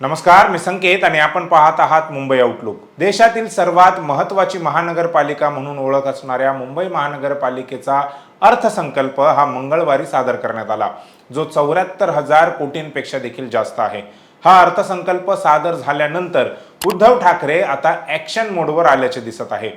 नमस्कार मी संकेत आणि आपण पाहत आहात मुंबई आउटलुक देशातील सर्वात महत्त्वाची महानगरपालिका म्हणून ओळख असणाऱ्या मुंबई महानगरपालिकेचा अर्थसंकल्प हा मंगळवारी सादर करण्यात आला जो चौऱ्याहत्तर हजार कोटींपेक्षा देखील जास्त आहे. हा अर्थसंकल्प सादर झाल्यानंतर उद्धव ठाकरे आता ॲक्शन मोडवर आल्याचे दिसत आहे.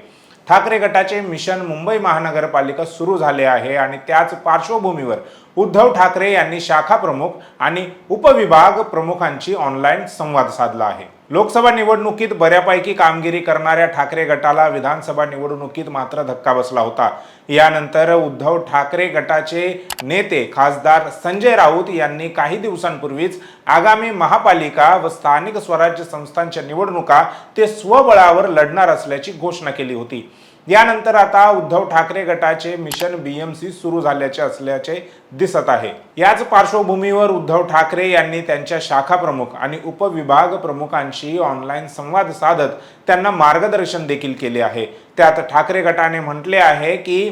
ठाकरे गटाचे मिशन मुंबई महानगरपालिका सुरू झाले आहे आणि त्याच पार्श्वभूमीवर उद्धव ठाकरे यांनी शाखा प्रमुख आणि उपविभाग प्रमुखांची ऑनलाईन संवाद साधला आहे. लोकसभा निवडणुकीत बऱ्यापैकी कामगिरी करणाऱ्या ठाकरे गटाला विधानसभा निवडणुकीत मात्र धक्का बसला होता. यानंतर उद्धव ठाकरे गटाचे नेते खासदार संजय राऊत यांनी काही दिवसांपूर्वीच आगामी महापालिका व स्थानिक स्वराज्य संस्थांच्या निवडणुका ते स्वबळावर लढणार असल्याची घोषणा केली होती. यानंतर आता उद्धव ठाकरे गटाचे मिशन बीएमसी सुरू झाल्याचे असल्याचे दिसत आहे. याच पार्श्वभूमीवर उद्धव ठाकरे यांनी त्यांच्या शाखा प्रमुख आणि उपविभाग प्रमुखांशी ऑनलाईन संवाद साधत त्यांना मार्गदर्शन देखील केले आहे. त्यात ठाकरे गटाने म्हटले आहे की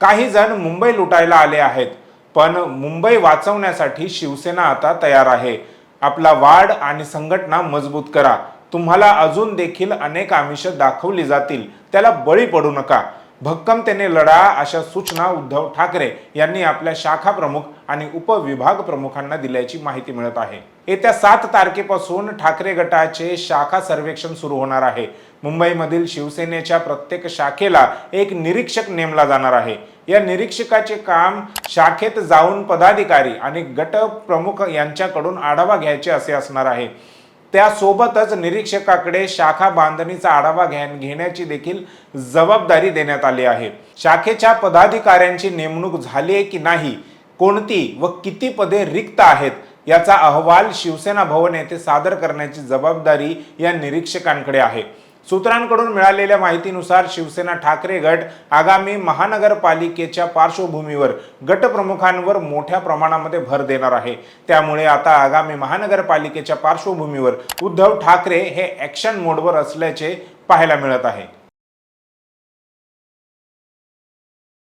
काही जण मुंबई लुटायला आले आहेत पण मुंबई वाचवण्यासाठी शिवसेना आता तयार आहे. आपला वाढ आणि संघटना मजबूत करा. तुम्हाला अजून देखील अनेक आमिष दाखवली जातील. त्याला बळी पडू नका. भक्कमतेने लढा अशा सूचना उद्धव ठाकरे यांनी आपल्या शाखा प्रमुख आणि उपविभाग प्रमुखांना दिल्याची माहिती मिळत आहे. येत्या सात तारखेपासून ठाकरे गटाचे शाखा सर्वेक्षण सुरू होणार आहे. मुंबईमधील शिवसेनेच्या प्रत्येक शाखेला एक निरीक्षक नेमला जाणार आहे. या निरीक्षकाचे काम शाखेत जाऊन पदाधिकारी आणि गट प्रमुख यांच्याकडून आढावा घ्यायचे असे असणार आहे. त्यासोबतच निरीक्षकाकडे शाखा बांधणीचा आढावा घे घेण्याची देखील जबाबदारी देण्यात आली आहे. शाखेच्या पदाधिकाऱ्यांची नेमणूक झाली आहे की नाही? कोणती व किती पदे रिक्त आहेत? याचा अहवाल शिवसेना भवन येथे सादर करण्याची जबाबदारी या निरीक्षकांकडे आहे. सूत्रांकडून मिळालेल्या माहितीनुसार शिवसेना ठाकरे गट आगामी महानगरपालिकेच्या पार्श्वभूमीवर गटप्रमुखांवर मोठ्या प्रमाणामध्ये भर देणार आहे. त्यामुळे आता आगामी महानगरपालिकेच्या पार्श्वभूमीवर उद्धव ठाकरे हे ॲक्शन मोडवर असल्याचे पाहायला मिळत आहे.